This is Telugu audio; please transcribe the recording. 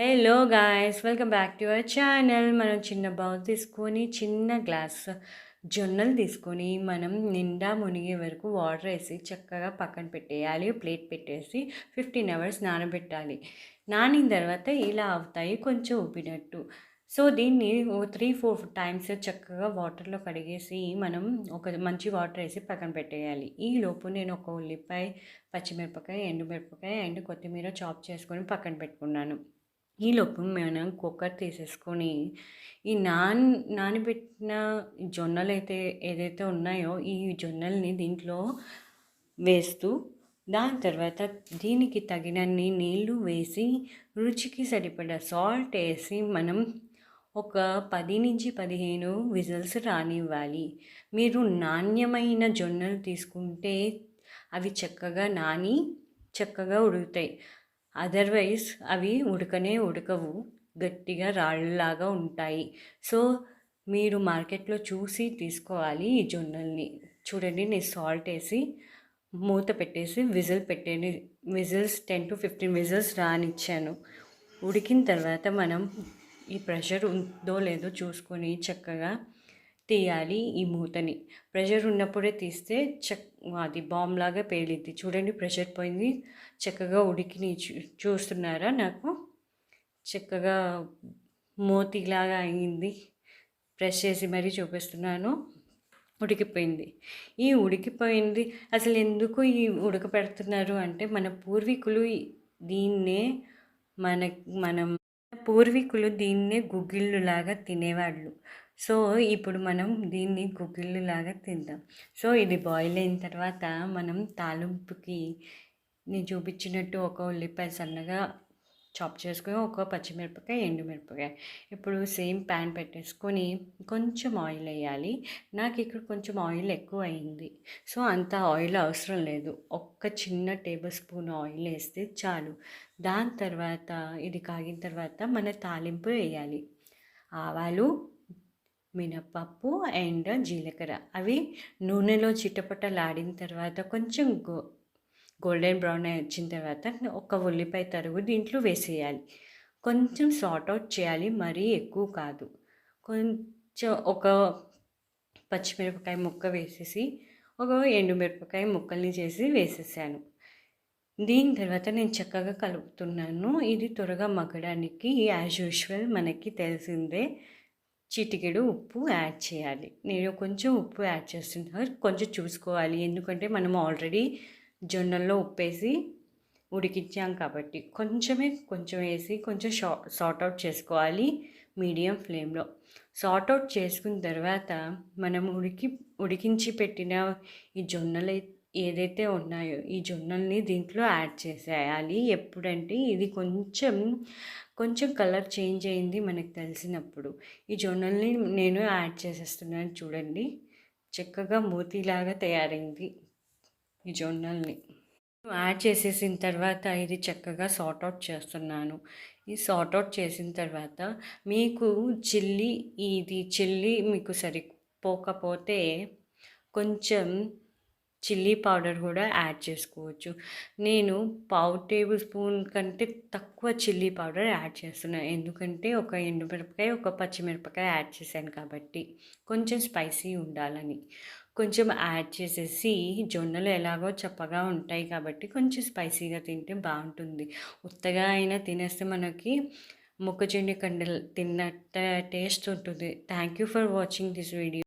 Hello guys welcome back to our channel మనం చిన్న బౌల్ తీసుకొని చిన్న గ్లాస్ జొన్నలు తీసుకొని మనం నిండా మునిగే వరకు వాటర్ వేసి చక్కగా పక్కన పెట్టేయాలి. ప్లేట్ పెట్టేసి ఫిఫ్టీన్ అవర్స్ నానబెట్టాలి. నానిన తర్వాత ఇలా అవుతాయి కొంచెం ఉబ్బినట్టు. సో దీన్ని త్రీ ఫోర్ టైమ్స్ చక్కగా వాటర్లో కడిగేసి మనం ఒక మంచి వాటర్ వేసి పక్కన పెట్టేయాలి. ఈ లోపు నేను ఒక ఉల్లిపాయ పచ్చిమిరపకాయ ఎండుమిరపకాయ అండ్ కొత్తిమీర చాప్ చేసుకొని పక్కన పెట్టుకున్నాను. ఈలోపు మనం కుక్కర్ తీసేసుకొని ఈ నాన్ నానబెట్టిన జొన్నలు అయితే ఏదైతే ఉన్నాయో ఈ జొన్నల్ని దీంట్లో వేస్తూ దాని తర్వాత దీనికి తగినన్ని నీళ్ళు వేసి రుచికి సరిపడా సాల్ట్ వేసి మనం ఒక పది నుంచి పదిహేను విజిల్స్ రానివ్వాలి. మీరు నాణ్యమైన జొన్నలు తీసుకుంటే అవి చక్కగా నాని చక్కగా ఉడుకుతాయి. అదర్వైజ్ అవి ఉడకనే ఉడకవు. గట్టిగా రాళ్ళలాగా ఉంటాయి. సో మీరు మార్కెట్లో చూసి తీసుకోవాలి ఈ జొన్నల్ని. చూడండి నేను సాల్ట్ వేసి మూత పెట్టేసి విజిల్ పెట్టేది whistles ten to fifteen whistles రానిచ్చాను. ఉడికిన తర్వాత మనం ఈ ప్రెషర్ ఉందో లేదో చూసుకొని చక్కగా తీయాలి ఈ మూతని. ప్రెషర్ ఉన్నప్పుడే తీస్తే చక్ అది బాంబ్ లాగా పేలిద్ది. చూడండి ప్రెషర్ పోయింది. చక్కగా ఉడికిని చూస్తున్నారా నాకు? చక్కగా మోతిలాగా అయింది. ప్రెస్ చేసి మరీ చూపిస్తున్నాను. ఉడికిపోయింది. ఈ ఉడికిపోయింది. అసలు ఎందుకు ఈ ఉడకపెడుతున్నారు అంటే మన పూర్వీకులు దీన్నే మన మనం పూర్వీకులు దీన్నే గుగ్గిళ్ళులాగా తినేవాళ్ళు. సో ఇప్పుడు మనం దీన్ని కుకిళ్ళు లాగా తిందాం. సో ఇది బాయిల్ అయిన తర్వాత మనం తాలింపుకి నేను చూపించినట్టు ఒక ఉల్లిపాయ సన్నగా చాప్ చేసుకొని ఒక పచ్చిమిరపకాయ ఎండుమిరపకాయ. ఇప్పుడు సేమ్ ప్యాన్ పెట్టేసుకొని కొంచెం ఆయిల్ వేయాలి. నాకు ఇక్కడ కొంచెం ఆయిల్ ఎక్కువ అయింది సో అంత ఆయిల్ అవసరం లేదు. ఒక్క చిన్న టేబుల్ స్పూన్ ఆయిల్ వేస్తే చాలు. దాని తర్వాత ఇది కాగిన తర్వాత మన తాలింపు వేయాలి. ఆవాలు మినపప్పు అండ్ జీలకర్ర. అవి నూనెలో చిట్టపట్టలాడిన తర్వాత కొంచెం గో గోల్డెన్ బ్రౌన్ వచ్చిన తర్వాత ఒక ఉల్లిపాయ తరుగు దీంట్లో వేసేయాలి. కొంచెం సార్ట్ అవుట్ చేయాలి మరీ ఎక్కువ కాదు. కొంచెం ఒక పచ్చిమిరపకాయ ముక్క వేసేసి ఒక ఎండుమిరపకాయ ముక్కల్ని చేసి వేసేసాను. దీని తర్వాత నేను చక్కగా కలుపుతున్నాను. ఇది త్వరగా మగ్గడానికి యాజ్ యూజువల్ మనకి తెలిసిందే. చిటికెడు ఉప్పు యాడ్ చేయాలి. నేను కొంచెం ఉప్పు యాడ్ చేస్తున్నాను కొంచెం చూసుకోవాలి. ఎందుకంటే మనం ఆల్రెడీ జొన్నల్లో ఉప్పేసి ఉడికించాం కాబట్టి కొంచెమే కొంచెం వేసి కొంచెం షా సార్ట్ అవుట్ చేసుకోవాలి మీడియం ఫ్లేమ్లో. సార్ట్ అవుట్ చేసుకున్న తర్వాత మనం ఉడికి ఉడికించి పెట్టిన ఈ జొన్నలు ఏదైతే ఉన్నాయో ఈ జొన్నల్ని దీంట్లో యాడ్ చేసేయాలి. ఎప్పుడంటే ఇది కొంచెం కొంచెం కలర్ చేంజ్ అయింది మనకు తెలిసినప్పుడు. ఈ జొన్నల్ని నేను యాడ్ చేసేస్తున్నాను చూడండి. చక్కగా మూతిలాగా తయారైంది ఈ జొన్నల్ని. యాడ్ చేసేసిన తర్వాత ఇది చక్కగా సార్ట్ అవుట్ చేస్తున్నాను. ఈ సార్ట్ అవుట్ చేసిన తర్వాత మీకు చిల్లీ ఇది చిల్లీ మీకు సరిపోకపోతే కొంచెం చిల్లీ పౌడర్ కూడా యాడ్ చేసుకోవచ్చు. నేను పావు టేబుల్ స్పూన్ కంటే తక్కువ చిల్లీ పౌడర్ యాడ్ చేస్తున్నాను ఎందుకంటే ఒక ఎండుమిరపకాయ ఒక పచ్చిమిరపకాయ యాడ్ చేశాను కాబట్టి కొంచెం స్పైసీ ఉండాలని. కొంచెం యాడ్ చేసేసి జొన్నలు ఎలాగో చప్పగా ఉంటాయి కాబట్టి కొంచెం స్పైసీగా తింటే బాగుంటుంది. ఉత్తగా అయినా తినేస్తే మనకి మొక్కజొన్న కండలు తిన్నట్ట టేస్ట్ ఉంటుంది. Thank you for watching this video